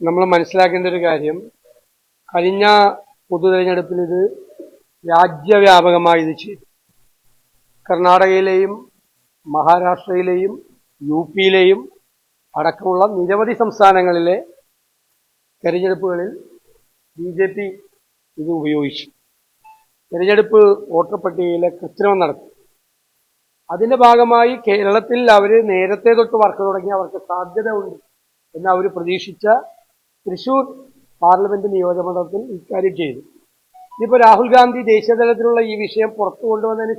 നമ്മൾ മനസ്സിലാക്കേണ്ട ഒരു കാര്യം കഴിഞ്ഞ പൊതു തെരഞ്ഞെടുപ്പിൽ ഇത് രാജ്യവ്യാപകമായി ഇത് ചെയ്തു. കർണാടകയിലെയും മഹാരാഷ്ട്രയിലെയും യു പിയിലെയും അടക്കമുള്ള നിരവധി സംസ്ഥാനങ്ങളിലെ തെരഞ്ഞെടുപ്പുകളിൽ ബി ജെ പി ഇത് ഉപയോഗിച്ചു. തെരഞ്ഞെടുപ്പ് വോട്ടർ പട്ടികയിലെ കൃത്രിമം നടത്തി. അതിന്റെ ഭാഗമായി കേരളത്തിൽ അവർ നേരത്തെ തൊട്ട് വർക്ക് തുടങ്ങി അവർക്ക് സാധ്യത ഉണ്ട് എന്ന് അവർ പ്രതീക്ഷിച്ച തൃശൂർ പാർലമെന്റ് നിയോജകമണ്ഡലത്തിൽ ഇക്കാര്യം ചെയ്തു. ഇനിയിപ്പോൾ രാഹുൽ ഗാന്ധി ദേശീയതലത്തിലുള്ള ഈ വിഷയം പുറത്തു കൊണ്ടുവന്നതിന്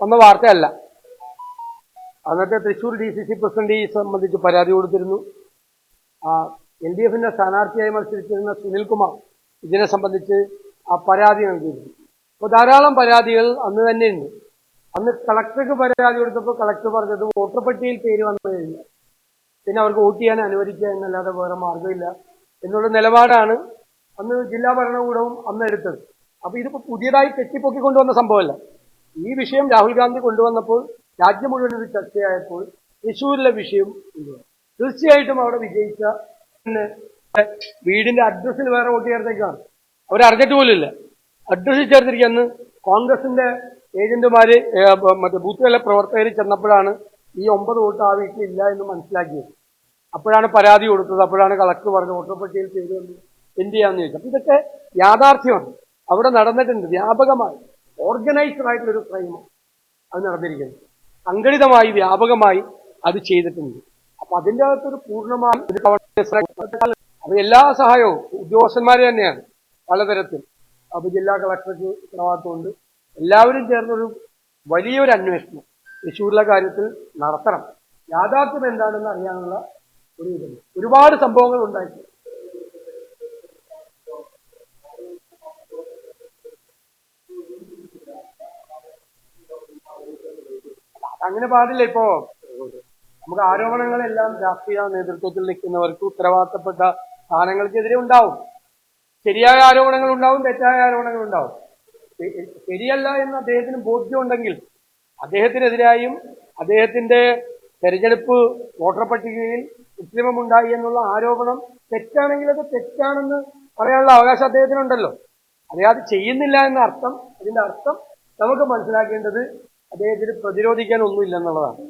വന്ന വാർത്തയല്ല. അന്നത്തെ Thrissur D C C president ഈ സംബന്ധിച്ച് പരാതി കൊടുത്തിരുന്നു. എൽ ഡി എഫിന്റെ സ്ഥാനാർത്ഥിയായി മത്സരിച്ചിരുന്ന സുനിൽകുമാർ ഇതിനെ സംബന്ധിച്ച് ആ പരാതി നൽകിയിരുന്നു. അപ്പോൾ ധാരാളം പരാതികൾ അന്ന് തന്നെയുണ്ട്. അന്ന് കളക്ടർക്ക് പരാതി കൊടുത്തപ്പോൾ കളക്ടർ പറഞ്ഞത് വോട്ടർ പട്ടികയിൽ പേര് വന്നു കഴിഞ്ഞാൽ പിന്നെ അവർക്ക് വോട്ട് ചെയ്യാൻ അനുവദിക്കുക എന്നല്ലാതെ വേറെ മാർഗമില്ല എന്നുള്ള നിലപാടാണ് അന്ന് ജില്ലാ ഭരണകൂടവും അന്ന് എടുത്തത്. അപ്പൊ ഇതിപ്പോ പുതിയതായി കെട്ടിപ്പൊക്കിക്കൊണ്ടുവന്ന സംഭവമല്ല. ഈ വിഷയം രാഹുൽ ഗാന്ധി കൊണ്ടുവന്നപ്പോൾ രാജ്യം മുഴുവൻ ഇത് ചർച്ചയായപ്പോൾ തൃശ്ശൂരിലെ വിഷയം കൊണ്ടുവന്നു. തീർച്ചയായിട്ടും അവിടെ വിജയിച്ച വീടിന്റെ അഡ്രസ്സിൽ വേറെ വോട്ട് ചേർത്തേക്കാണ്. അവരറിഞ്ഞിട്ട് പോലില്ല അഡ്രസ്സിൽ ചേർത്തിരിക്കുക. അന്ന് കോൺഗ്രസിന്റെ ഏജന്റുമാര് മറ്റേ ബൂത്തുകളിലെ പ്രവർത്തകർ ചെന്നപ്പോഴാണ് ഈ ഒമ്പത് വോട്ട് ആ വീട്ടിൽ ഇല്ല എന്ന് മനസ്സിലാക്കിയത്. അപ്പോഴാണ് പരാതി കൊടുത്തത് അപ്പോഴാണ് കളക്ടർ പറഞ്ഞു വോട്ടർ പട്ടികയിൽ പേര് വന്നു എന്ത് ചെയ്യാന്ന് ചോദിച്ചു അപ്പൊ ഇതൊക്കെ യാഥാർത്ഥ്യമാണ്. അവിടെ നടന്നിട്ടുണ്ട് വ്യാപകമായി ഓർഗനൈസ്ഡ് ആയിട്ടുള്ള ഒരു ക്രൈമാണ് അത് നടന്നിരിക്കുന്നത്. സംഘടിതമായി വ്യാപകമായി അത് ചെയ്തിട്ടുണ്ട്. അപ്പൊ അതിന്റെ അകത്തൊരു പൂർണമായ അപ്പൊ എല്ലാ സഹായവും ഉദ്യോഗസ്ഥന്മാരെ തന്നെയാണ് പലതരത്തിൽ. അപ്പൊ ജില്ലാ കളക്ടർക്ക് ഉത്തരവാദിത്തമുണ്ട് എല്ലാവരും ചേർന്നൊരു വലിയൊരു അന്വേഷണം തൃശ്ശൂരിലെ കാര്യത്തിൽ നടത്തണം. യാഥാർത്ഥ്യം എന്താണെന്ന് അറിയാനുള്ള ഒരു ഒരുപാട് സംഭവങ്ങൾ ഉണ്ടായി അങ്ങനെ പാടില്ല ഇപ്പോ. നമുക്ക് ആരോപണങ്ങളെല്ലാം രാഷ്ട്രീയ നേതൃത്വത്തിൽ നിൽക്കുന്നവർക്ക് ഉത്തരവാദിത്തപ്പെട്ട സ്ഥാനങ്ങൾക്കെതിരെ ഉണ്ടാവും. ശരിയായ ആരോപണങ്ങൾ ഉണ്ടാവും തെറ്റായ ആരോപണങ്ങൾ ഉണ്ടാവും. ശരിയല്ല എന്ന് അദ്ദേഹത്തിന് ബോധ്യമുണ്ടെങ്കിൽ അദ്ദേഹത്തിനെതിരായും അദ്ദേഹത്തിന്റെ തെരഞ്ഞെടുപ്പ് വോട്ടർ പട്ടികയിൽ കൃത്രിമമുണ്ടായി എന്നുള്ള ആരോപണം തെറ്റാണെങ്കിൽ അത് തെറ്റാണെന്ന് പറയാനുള്ള അവകാശം അദ്ദേഹത്തിനുണ്ടല്ലോ. അദ്ദേഹം ചെയ്യുന്നില്ല എന്ന അർത്ഥം അതിന്റെ അർത്ഥം നമുക്ക് മനസ്സിലാക്കേണ്ടത് അദ്ദേഹത്തിന് പ്രതിരോധിക്കാൻ ഒന്നുമില്ല എന്നുള്ളതാണ്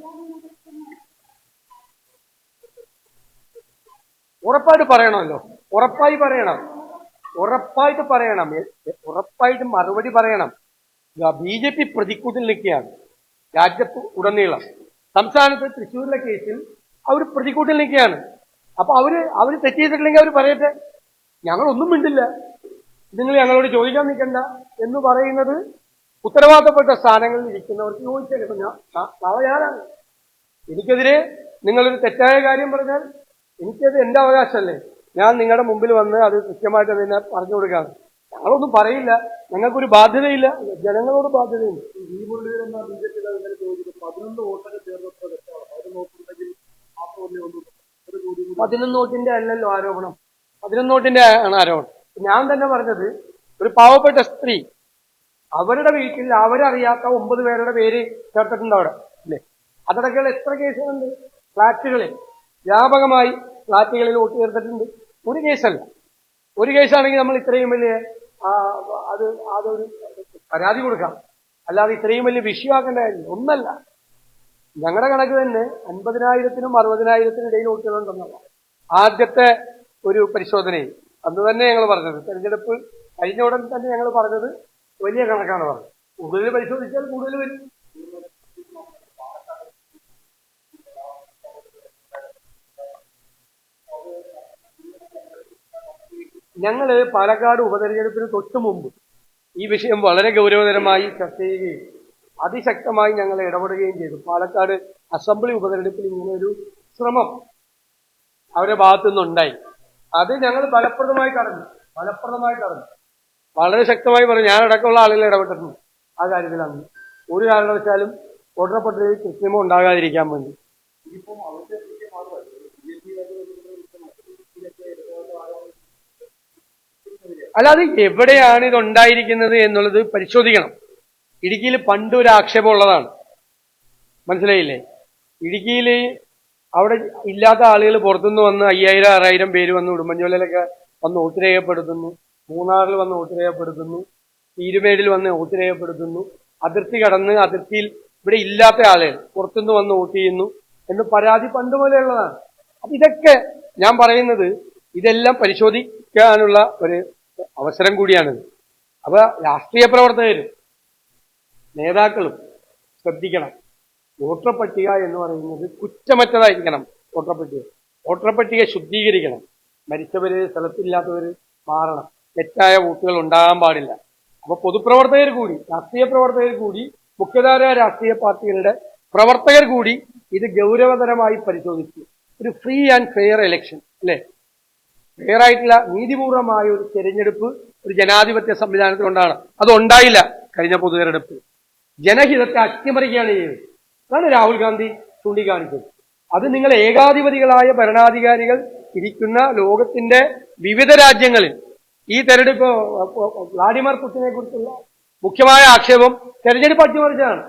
ഉറപ്പായിട്ട് പറയണമല്ലോ. ഉറപ്പായി പറയണം. ഉറപ്പായിട്ട് പറയണം. ഉറപ്പായിട്ട് മറുപടി പറയണം. ബി ജെ പി പ്രതിക്കൂട്ടിൽ നിൽക്കുകയാണ്. രാജ്യത്ത് ഉടനീളം. സംസ്ഥാനത്ത് തൃശ്ശൂരിലെ കേസിൽ അവർ പ്രതിക്കൂട്ടിൽ നിൽക്കുകയാണ്. അപ്പൊ അവർ അവർ തെറ്റ് ചെയ്തിട്ടില്ലെങ്കിൽ അവർ പറയട്ടെ. ഞങ്ങളൊന്നും മിണ്ടില്ല. നിങ്ങൾ ഞങ്ങളോട് ചോദിക്കാൻ നിൽക്കണ്ട എന്ന് പറയുന്നത് ഉത്തരവാദിത്തപ്പെട്ട സ്ഥാനങ്ങളിൽ ഇരിക്കുന്നവർക്ക് നാ- നാളെ ഞാനാണ്. എനിക്കെതിരെ നിങ്ങളൊരു തെറ്റായ കാര്യം പറഞ്ഞാൽ എനിക്കത് എന്റെ അവകാശമല്ലേ? ഞാൻ നിങ്ങളുടെ മുമ്പിൽ വന്ന് അത് കൃത്യമായിട്ട് അതിനെ പറഞ്ഞു കൊടുക്കാറ്. ഞങ്ങളൊന്നും പറയില്ല. ഞങ്ങൾക്കൊരു ബാധ്യതയില്ല. ജനങ്ങളോട് ബാധ്യതയുണ്ട് പതിനൊന്ന് വോട്ടൊക്കെ ചേർന്നപ്പോൾ തെറ്റാണ് അത് നോക്കുന്നുണ്ടെങ്കിൽ മാത്രമല്ലേ ഉള്ളൂ ഒരു ചോദ്യം കൂടി പതിനൊന്ന് നോട്ടിന്റെ അല്ലല്ലോ ആരോപണം. പതിനൊന്ന് നോട്ടിന്റെ ആണ് ആരോപണം. ഞാൻ തന്നെ പറഞ്ഞത് ഒരു പാവപ്പെട്ട സ്ത്രീ അവരുടെ വീട്ടിൽ അവരറിയാത്ത ഒമ്പത് പേരുടെ പേര് ചേർത്തിട്ടുണ്ട് അവിടെ അല്ലേ? അതടക്കമുള്ള എത്ര കേസുകളുണ്ട്? ഫ്ലാറ്റുകളിൽ വ്യാപകമായി ഫ്ലാറ്റുകളിൽ വോട്ട് ചേർത്തിട്ടുണ്ട്. ഒരു കേസല്ല. ഒരു കേസാണെങ്കിൽ നമ്മൾ ഇത്രയും വലിയ അത് അതൊരു പരാതി കൊടുക്കാം. അല്ലാതെ ഇത്രയും വലിയ വിഷയമാക്കേണ്ട കാര്യമില്ല ഒന്നല്ല. ഞങ്ങളുടെ കണക്ക് തന്നെ അൻപതിനായിരത്തിനും അറുപതിനായിരത്തിനും ഇടയിൽ വോട്ടുകളുണ്ടെന്നുള്ള ആദ്യത്തെ ഒരു പരിശോധനയിൽ. അന്ന് തന്നെ ഞങ്ങൾ പറഞ്ഞത് തെരഞ്ഞെടുപ്പ് കഴിഞ്ഞ ഉടൻ തന്നെ ഞങ്ങൾ പറഞ്ഞത് വലിയ കണക്കാണ് പറഞ്ഞത്. കൂടുതൽ പരിശോധിച്ചാൽ കൂടുതൽ വരും. ഞങ്ങൾ പാലക്കാട് ഉപതെരഞ്ഞെടുപ്പിന് തൊട്ടു മുമ്പ് ഈ വിഷയം വളരെ ഗൗരവതരമായി ചർച്ച ചെയ്യുകയും അതിശക്തമായി ഞങ്ങൾ ഇടപെടുകയും ചെയ്തു. പാലക്കാട് അസംബ്ലി ഉപതെരഞ്ഞെടുപ്പിൽ ഇങ്ങനെ ഒരു ശ്രമം അവരുടെ ഭാഗത്തു നിന്നുണ്ടായി. അത് ഞങ്ങൾ ഫലപ്രദമായി കടന്നു. ഫലപ്രദമായി കടന്നു. വളരെ ശക്തമായി പറഞ്ഞു ഞാനടക്കമുള്ള ആളുകൾ ഇടപെട്ടിട്ടുണ്ട് ആ കാര്യത്തിലാണ്. ഒരു കാരണവശാലും വോട്ടർ കൃത്യമോ ഉണ്ടാകാതിരിക്കാൻ വേണ്ടി. അവരുടെ അല്ലാതെ എവിടെയാണ് ഇത് ഉണ്ടായിരിക്കുന്നത് എന്നുള്ളത് പരിശോധിക്കണം. ഇടുക്കിയിൽ പണ്ട് ഒരു ആക്ഷേപം ഉള്ളതാണ്. മനസ്സിലായില്ലേ? ഇടുക്കിയിൽ അവിടെ ഇല്ലാത്ത ആളുകൾ പുറത്തുനിന്ന് വന്ന് അയ്യായിരം ആറായിരം പേര് വന്ന് ഉടുമ്പൻചോലയിലൊക്കെ വന്ന് വോട്ട് രേഖപ്പെടുത്തുന്നു. മൂന്നാറിൽ വന്ന് വോട്ട് രേഖപ്പെടുത്തുന്നു. തീരുമേടിൽ വന്ന് വോട്ട് രേഖപ്പെടുത്തുന്നു. അതിർത്തി കടന്ന് അതിർത്തിയിൽ ഇവിടെ ഇല്ലാത്ത ആളുകൾ പുറത്തുനിന്ന് വന്ന് വോട്ട് ചെയ്യുന്നു എന്ന് പരാതി പണ്ട് പോലെയുള്ളതാണ്. അപ്പൊ ഇതൊക്കെ ഞാൻ പറയുന്നത് ഇതെല്ലാം പരിശോധിക്കാനുള്ള ഒരു അവസരം കൂടിയാണിത്. അപ്പൊ രാഷ്ട്രീയ പ്രവർത്തകരും നേതാക്കളും ശ്രദ്ധിക്കണം. വോട്ടർ പട്ടിക എന്ന് പറയുന്നത് കുറ്റമറ്റതായിരിക്കണം വോട്ടർ പട്ടിക. വോട്ടർ പട്ടിക ശുദ്ധീകരിക്കണം. മരിച്ചവര് സ്ഥലത്തില്ലാത്തവര് മാറണം. തെറ്റായ വോട്ടുകൾ ഉണ്ടാകാൻ പാടില്ല. അപ്പോൾ പൊതുപ്രവർത്തകർ കൂടി രാഷ്ട്രീയ പ്രവർത്തകർ കൂടി മുഖ്യധാര രാഷ്ട്രീയ പാർട്ടികളുടെ പ്രവർത്തകർ കൂടി ഇത് ഗൗരവതരമായി പരിശോധിച്ചു. ഒരു ഫ്രീ ആൻഡ് ഫെയർ ഇലക്ഷൻ അല്ലേ? ഫെയർ ആയിട്ടുള്ള നീതിപൂർവമായ ഒരു തെരഞ്ഞെടുപ്പ് ഒരു ജനാധിപത്യ സംവിധാനത്തിലുണ്ടാണ് അത് ഉണ്ടായില്ല കഴിഞ്ഞ പൊതു തെരഞ്ഞെടുപ്പ് ജനഹിതത്തെ അട്ടിമറിക്കുകയാണ് ചെയ്യുന്നത്. അതാണ് രാഹുൽ ഗാന്ധി ചൂണ്ടിക്കാണിച്ചത്. അത് നിങ്ങൾ ഏകാധിപതികളായ ഭരണാധികാരികൾ ഇരിക്കുന്ന ലോകത്തിന്റെ വിവിധ രാജ്യങ്ങളിൽ ഈ തെരഞ്ഞെടുപ്പ് വ്ളാഡിമിർ പുടിനെ കുറിച്ചുള്ള മുഖ്യമായ ആക്ഷേപം തെരഞ്ഞെടുപ്പ് അട്ടിമറിച്ചതാണ്.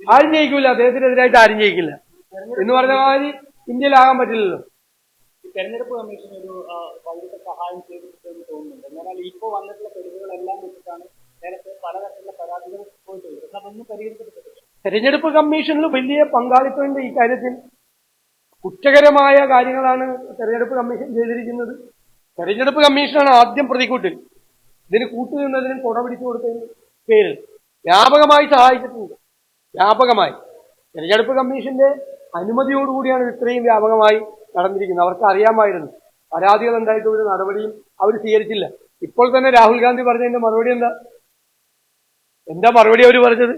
ആരും ജയിക്കില്ല അദ്ദേഹത്തിനെതിരായിട്ട് ആരും ജയിക്കില്ല എന്ന് പറഞ്ഞ മാതിരി ഇന്ത്യയിലാകാൻ പറ്റില്ലല്ലോ. തെരഞ്ഞെടുപ്പ് കമ്മീഷൻ ഒരു സഹായം ചെയ്തിട്ടുണ്ട് എന്നാൽ ഇപ്പോൾ വന്നിട്ടുള്ള തെളിവുകളെല്ലാം വെച്ചിട്ടാണ് നേരത്തെ പരാതികൾ തെരഞ്ഞെടുപ്പ് കമ്മീഷനിൽ വലിയ പങ്കാളിത്തമുണ്ട് ഈ കാര്യത്തിൽ. കുറ്റകരമായ കാര്യങ്ങളാണ് തെരഞ്ഞെടുപ്പ് കമ്മീഷൻ ചെയ്തിരിക്കുന്നത്. തെരഞ്ഞെടുപ്പ് കമ്മീഷനാണ് ആദ്യം പ്രതികൂട്ടിൽ ഇതിന് കൂട്ടുനിന്നതിനും കുട പിടിച്ചു കൊടുത്തതിന് പേരിൽ. വ്യാപകമായി സഹായിച്ചിട്ടുണ്ട്. വ്യാപകമായി. തെരഞ്ഞെടുപ്പ് കമ്മീഷന്റെ അനുമതിയോടുകൂടിയാണ് ഇത്രയും വ്യാപകമായി നടന്നിരിക്കുന്നത്. അവർക്ക് അറിയാമായിരുന്നു. പരാതികൾ ഉണ്ടായിട്ട് ഒരു നടപടിയും അവർ സ്വീകരിച്ചില്ല. ഇപ്പോൾ തന്നെ രാഹുൽ ഗാന്ധി പറഞ്ഞതിന്റെ മറുപടി എന്താ? എന്താ മറുപടി അവർ പറഞ്ഞത്?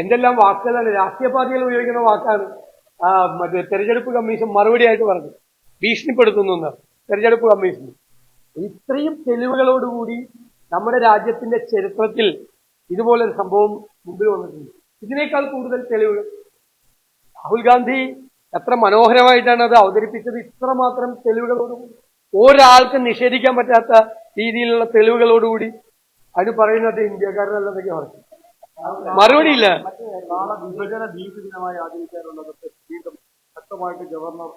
എന്തെല്ലാം വാക്കുകളാണ്? രാഷ്ട്രീയ പാർട്ടികൾ ഉപയോഗിക്കുന്ന വാക്കാണ്. മറ്റേ തെരഞ്ഞെടുപ്പ് കമ്മീഷൻ മറുപടിയായിട്ട് പറഞ്ഞു. ഭീഷണിപ്പെടുത്തുന്നു തെരഞ്ഞെടുപ്പ് കമ്മീഷൻ ഇത്രയും തെളിവുകളോടുകൂടി നമ്മുടെ രാജ്യത്തിന്റെ ചരിത്രത്തിൽ ഇതുപോലൊരു സംഭവം മുമ്പിൽ വന്നിട്ടുണ്ട്. ഇതിനേക്കാൾ കൂടുതൽ തെളിവുകൾ. രാഹുൽ ഗാന്ധി എത്ര മനോഹരമായിട്ടാണ് അത് അവതരിപ്പിച്ചത്. ഇത്രമാത്രം തെളിവുകളോടുകൂടി. ഒരാൾക്ക് നിഷേധിക്കാൻ പറ്റാത്ത രീതിയിലുള്ള തെളിവുകളോടുകൂടി അതിന് പറയുന്നത് ഇന്ത്യക്കാരനല്ലെന്നൊക്കെ പറഞ്ഞു. മറുപടിയില്ല. വിഭജന ഭീതി ദിനമായി ആചരിക്കാനുള്ളത് വീണ്ടും ശക്തമായിട്ട് ഗവർണർ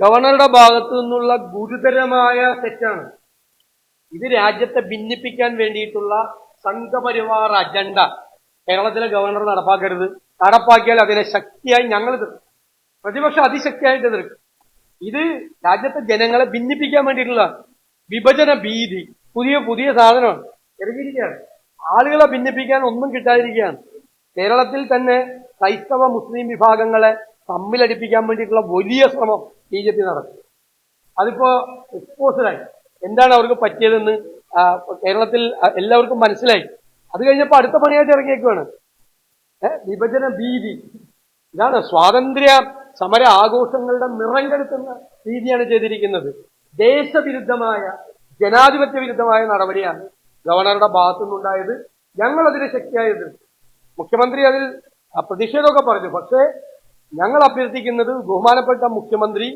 ഗവർണറുടെ ഭാഗത്തു നിന്നുള്ള ഗുരുതരമായ തെറ്റാണ്. ഇത് രാജ്യത്തെ ഭിന്നിപ്പിക്കാൻ വേണ്ടിയിട്ടുള്ള സംഘപരിവാർ അജണ്ട. കേരളത്തിലെ ഗവർണർ നടപ്പാക്കരുത്. നടപ്പാക്കിയാൽ അതിനെ ശക്തിയായി ഞങ്ങൾ എതിർക്കും പ്രതിപക്ഷം അതിശക്തിയായിട്ട് എതിർക്കും ഇത് രാജ്യത്തെ ജനങ്ങളെ ഭിന്നിപ്പിക്കാൻ വേണ്ടിയിട്ടുള്ള വിഭജന ഭീതി. പുതിയ പുതിയ സാധനമാണ്. ഇറങ്ങിയിരിക്കുകയാണ് ആളുകളെ ഭിന്നിപ്പിക്കാൻ ഒന്നും കിട്ടാതിരിക്കുകയാണ്. കേരളത്തിൽ തന്നെ ക്രൈസ്തവ മുസ്ലിം വിഭാഗങ്ങളെ തമ്മിലടിപ്പിക്കാൻ വേണ്ടിയിട്ടുള്ള വലിയ ശ്രമം ബി ജെ പി നടത്തി. അതിപ്പോ എക്സ്പോസറായി എന്താണ് അവർക്ക് പറ്റിയതെന്ന് കേരളത്തിൽ എല്ലാവർക്കും മനസ്സിലായി. അത് കഴിഞ്ഞപ്പോൾ അടുത്ത പണിയായിട്ട് ഇറങ്ങിയേക്കുവാണ്. വിഭജന ഭീതി. ഇതാണ് സ്വാതന്ത്ര്യ സമര ആഘോഷങ്ങളുടെ നിറം കെടുത്തുന്ന രീതിയാണ് ചെയ്തിരിക്കുന്നത്. ദേശവിരുദ്ധമായ ജനാധിപത്യ വിരുദ്ധമായ നടപടിയാണ് ഗവർണറുടെ ഭാഗത്തു നിന്നുണ്ടായത് ഞങ്ങൾ അതിനെ ശക്തിയായി എതിർത്തു. മുഖ്യമന്ത്രി അതിൽ പ്രതിഷേധമൊക്കെ പറഞ്ഞു. പക്ഷേ ഞങ്ങൾ അഭ്യർത്ഥിക്കുന്നത് ബഹുമാനപ്പെട്ട മുഖ്യമന്ത്രി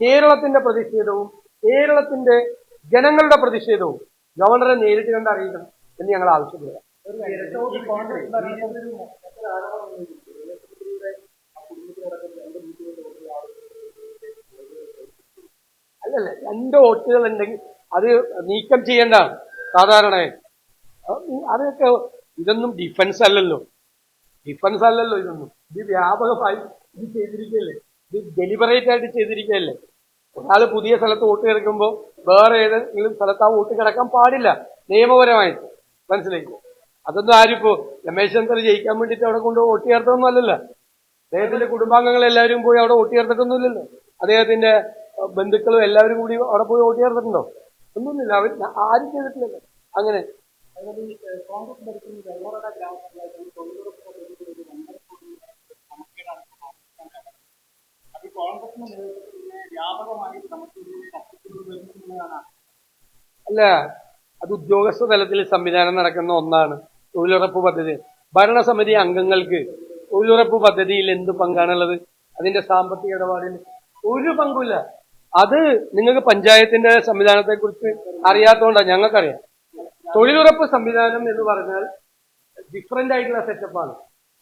കേരളത്തിന്റെ പ്രതിഷേധവും കേരളത്തിന്റെ ജനങ്ങളുടെ പ്രതിഷേധവും ഗവർണറെ നേരിട്ട് കണ്ട് അറിയിക്കണം എന്ന് ഞങ്ങൾ ആവശ്യപ്പെടുക അല്ലല്ല രണ്ട് വോട്ടുകൾ ഉണ്ടെങ്കിൽ അത് നീക്കം ചെയ്യേണ്ടതാണ്. സാധാരണയായി അത് അതൊക്കെ ഇതൊന്നും ഡിഫൻസ് അല്ലല്ലോ. ഡിഫൻസ് അല്ലല്ലോ ഇതൊന്നും. ഇത് വ്യാപകമായി ഇത് ചെയ്തിരിക്കല്ലേ ഇത് ഡെലിബറേറ്റ് ആയിട്ട് ചെയ്തിരിക്കുകയല്ലേ? ഒരാൾ പുതിയ സ്ഥലത്ത് വോട്ട് കിടക്കുമ്പോൾ വേറെ ഏതെങ്കിലും സ്ഥലത്ത് ആ വോട്ട് കിടക്കാൻ പാടില്ല. നിയമപരമായിട്ട്. മനസ്സിലായില്ലേ അതൊന്നും ആരിപ്പോ രമേശ് ചന്ദ്ര ജയിക്കാൻ വേണ്ടിയിട്ട് അവിടെ കൊണ്ട് വോട്ട് ചേർത്തൊന്നും അല്ലല്ലോ. അദ്ദേഹത്തിന്റെ കുടുംബാംഗങ്ങൾ എല്ലാവരും പോയി അവിടെ വോട്ട് ചേർത്തിട്ടൊന്നുമില്ലല്ലോ അദ്ദേഹത്തിന്റെ ബന്ധുക്കളും എല്ലാവരും കൂടി അവിടെ പോയി വോട്ട് ചേർത്തിട്ടുണ്ടോ? ഒന്നുമില്ല അവർ ആരും ചെയ്തിട്ടില്ല അങ്ങനെ. അല്ല അത് ഉദ്യോഗസ്ഥ തലത്തിൽ സംവിധാനം നടക്കുന്ന ഒന്നാണ് തൊഴിലുറപ്പ് പദ്ധതി. ഭരണസമിതി അംഗങ്ങൾക്ക് തൊഴിലുറപ്പ് പദ്ധതിയിൽ എന്ത് പങ്കാണുള്ളത്? അതിന്റെ സാമ്പത്തിക ഇടപാടിൽ ഒരു പങ്കുമില്ല. അത് നിങ്ങൾക്ക് പഞ്ചായത്തിന്റെ സംവിധാനത്തെ കുറിച്ച് അറിയാത്തതുകൊണ്ടാണ് ഞങ്ങൾക്കറിയാം. തൊഴിലുറപ്പ് സംവിധാനം എന്ന് പറഞ്ഞാൽ ഡിഫറെന്റ് ആയിട്ടുള്ള സെറ്റപ്പാണ്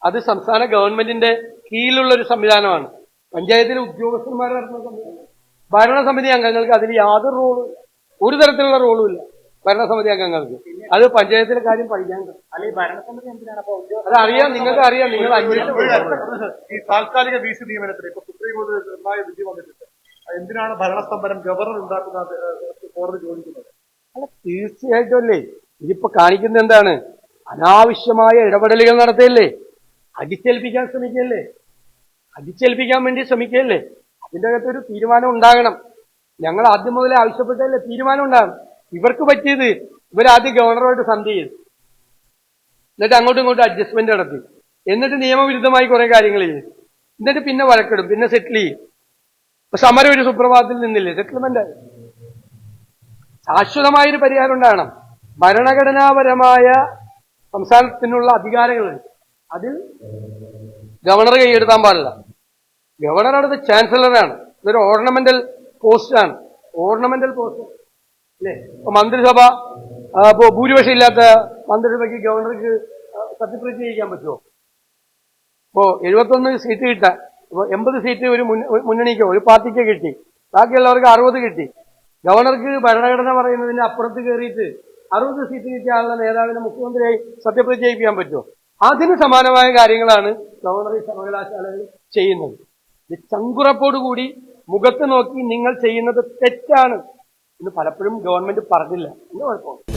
അത് സംസ്ഥാന ഗവൺമെന്റിന്റെ കീഴിലുള്ള ഒരു സംവിധാനമാണ്. പഞ്ചായത്തിലെ ഉദ്യോഗസ്ഥന്മാർ നടത്തുന്ന സംവിധാനം. ഭരണസമിതി അംഗങ്ങൾക്ക് അതിൽ യാതൊരു റോളും ഒരു തരത്തിലുള്ള റോളും ഇല്ല. ഭരണസമിതി അംഗങ്ങൾക്ക്. അത് പഞ്ചായത്തിലെ കാര്യം പഠിക്കാൻ അത് അറിയാം നിങ്ങൾക്ക് അറിയാം നിങ്ങൾ താൽക്കാലിക വി സി നിയമനത്തിന് ഇപ്പൊ സുപ്രീം കോടതി നിർണായ വിധി വന്നിട്ടുണ്ട്. എന്തിനാണ് ഭരണസ്തംഭനം ഗവർണർ ഉണ്ടാക്കുന്നത് കോടതി ചോദിക്കുന്നത്? അല്ല തീർച്ചയായിട്ടും അല്ലേ. ഇതിപ്പോ കാണിക്കുന്നത് എന്താണ്? അനാവശ്യമായ ഇടപെടലുകൾ നടത്തിയല്ലേ? അടിച്ചേൽപ്പിക്കാൻ ശ്രമിക്കല്ലേ അടിച്ചേൽപ്പിക്കാൻ വേണ്ടി ശ്രമിക്കല്ലേ അകത്ത് ഒരു തീരുമാനം ഉണ്ടാകണം. ഞങ്ങൾ ആദ്യം മുതലേ ആവശ്യപ്പെട്ടല്ലേ തീരുമാനം ഉണ്ടാകണം. ഇവർക്ക് പറ്റിയത് ഇവരാദ്യം ഗവർണറുമായിട്ട് സന്ധി ചെയ്തു എന്നിട്ട് അങ്ങോട്ടും ഇങ്ങോട്ടും അഡ്ജസ്റ്റ്മെന്റ് നടത്തി. എന്നിട്ട് നിയമവിരുദ്ധമായി കുറെ കാര്യങ്ങൾ ചെയ്തു. എന്നിട്ട് പിന്നെ വഴക്കിടും. പിന്നെ സെറ്റിൽ ചെയ്യും. സമരം ഒരു സുപ്രഭാതത്തിൽ നിന്നില്ലേ? സെറ്റിൽമെന്റ് ആയി. ശാശ്വതമായൊരു പരിഹാരം ഉണ്ടാകണം. ഭരണഘടനാപരമായ സംസ്ഥാനത്തിനുള്ള അധികാരങ്ങളുണ്ട് അതിൽ ഗവർണർ കൈയെടുത്താൻ പാടില്ല. ഗവർണർ അടുത്ത് ചാൻസലറാണ് ഇതൊരു ഓർണമെന്റൽ പോസ്റ്റാണ് ഓർണമെന്റൽ പോസ്റ്റ് അല്ലേ? ഇപ്പൊ മന്ത്രിസഭ ഇപ്പോ ഭൂരിപക്ഷം ഇല്ലാത്ത മന്ത്രിസഭയ്ക്ക് ഗവർണർക്ക് സത്യപ്രതിജ്ഞ ചെയ്യിക്കാൻ പറ്റുമോ? ഇപ്പോ എഴുപത്തൊന്ന് സീറ്റ് കിട്ടാൻ ഇപ്പൊ എൺപത് സീറ്റ് ഒരു മുന്ന- ഒരു മുന്നണിക്കോ ഒരു പാർട്ടിക്കോ കിട്ടി. ബാക്കിയുള്ളവർക്ക് അറുപത് കിട്ടി. ഗവർണർക്ക് ഭരണഘടന പറയുന്നതിന്റെ അപ്പുറത്ത് കയറിയിട്ട് അറുപത് സീറ്റ് കിട്ടിയ ആളുടെ നേതാവിനെ മുഖ്യമന്ത്രിയായി സത്യപ്രതിജ്ഞ ചെയ്യിപ്പിക്കാൻ പറ്റുമോ? അതിന് സമാനമായ കാര്യങ്ങളാണ് ഗവർണർ ഈ സർവകലാശാലകൾ ചെയ്യുന്നത്. ചങ്കുറപ്പോടുകൂടി മുഖത്ത് നോക്കി നിങ്ങൾ ചെയ്യുന്നത് തെറ്റാണ് എന്ന് പലപ്പോഴും ഗവൺമെന്റ് പറഞ്ഞില്ല. എന്ന് കുഴപ്പമില്ല.